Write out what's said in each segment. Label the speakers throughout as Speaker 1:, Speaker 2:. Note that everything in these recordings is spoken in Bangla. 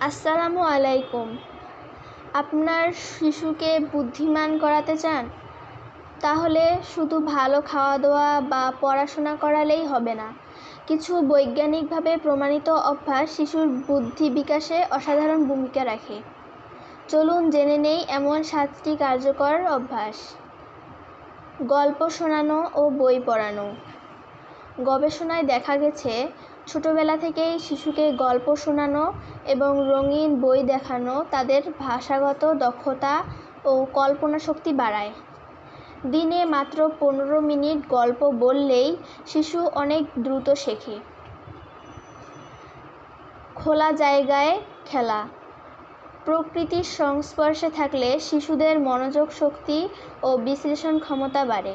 Speaker 1: আসসালামু আলাইকুম। আপনার শিশুকে বুদ্ধিমান করাতে চান? তাহলে শুধু ভালো খাওয়া দাওয়া বা পড়াশোনা করালেই হবে না। কিছু বৈজ্ঞানিকভাবে প্রমাণিত অভ্যাস শিশুর বুদ্ধি বিকাশে অসাধারণ ভূমিকা রাখে। চলুন জেনে নেই এমন সাতটি কার্যকর অভ্যাস। গল্প শোনানো ও বই পড়ানো। গবেষণায় দেখা গেছে, ছোটবেলা থেকেই শিশুকে গল্প শোনানো এবং রঙিন বই দেখানো তাদের ভাষাগত দক্ষতা ও কল্পনা শক্তি বাড়ায়। দিনে মাত্র পনেরো মিনিট গল্প বললেই শিশু অনেক দ্রুত শেখে। খোলা জায়গায় খেলা। প্রকৃতির সংস্পর্শে থাকলে শিশুদের মনোযোগ শক্তি ও বিশ্লেষণ ক্ষমতা বাড়ে।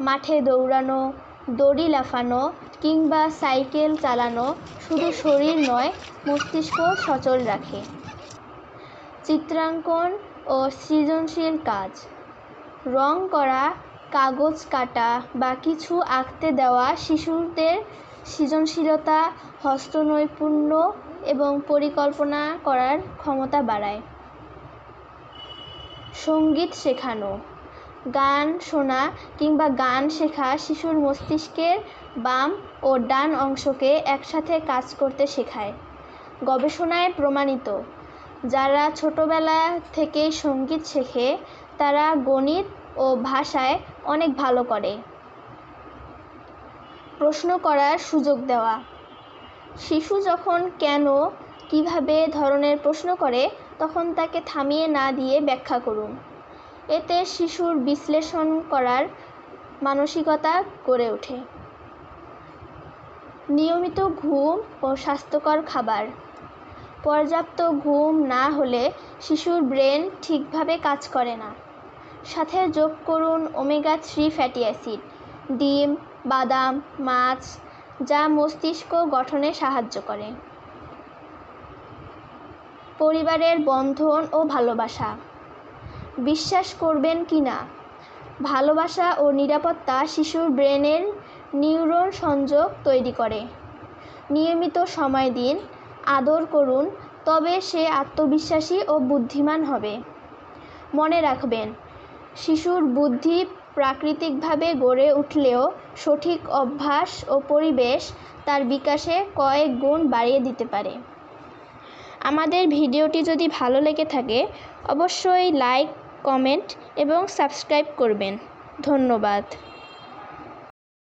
Speaker 1: মাঠে দৌড়ানো দড়ি লাফানো কিংবা সাইকেল চালানো শুধু শরীর নয়, মস্তিষ্ক সচল রাখে। চিত্রাঙ্কন ও সৃজনশীল কাজ। রং করা, কাগজ কাটা বা কিছু আঁকতে দেওয়া শিশুদের সৃজনশীলতা, হস্তনৈপুণ্য এবং পরিকল্পনা করার ক্ষমতা বাড়ায়। সংগীত শেখানো গান শোনা কিংবা গান শেখা শিশুর মস্তিষ্কের বাম ও ডান অংশকে একসাথে কাজ করতে শেখায়। গবেষণায় প্রমাণিত, যারা ছোটবেলা থেকেই সংগীত শেখে, তারা গণিত ও ভাষায় অনেক ভালো করে। প্রশ্ন করার সুযোগ দেওয়া, শিশু যখন কেন, কীভাবে ধরনের প্রশ্ন করে, তখন তাকে থামিয়ে না দিয়ে ব্যাখ্যা করুন। এতে শিশুর বিশ্লেষণ করার মানসিকতা গড়ে ওঠে। নিয়মিত ঘুম ও স্বাস্থ্যকর খাবার। পর্যাপ্ত ঘুম না হলে শিশুর ব্রেন ঠিকভাবে কাজ করে না। সাথে যোগ করুন ওমেগা থ্রি ফ্যাটি অ্যাসিড, ডিম, বাদাম, মাছ, যা মস্তিষ্ক গঠনে সাহায্য করে। পরিবারের বন্ধন ও ভালোবাসা। বিশ্বাস করবেন কি না? ভালোবাসা ও নিরাপত্তা শিশুর ব্রেনের নিউরন সংযোগ তৈরি করে। নিয়মিত সময় দিন, আদর করুন, তবে সে আত্মবিশ্বাসী ও বুদ্ধিমান হবে। মনে রাখবেন, শিশুর বুদ্ধি প্রাকৃতিকভাবে গড়ে উঠলেও সঠিক অভ্যাস ও পরিবেশ তার বিকাশে কয়েক গুণ বাড়িয়ে দিতে পারে। আমাদের ভিডিওটি যদি ভালো লেগে থাকে, অবশ্যই লাইক কমেন্ট এবং সাবস্ক্রাইব করবেন। ধন্যবাদ।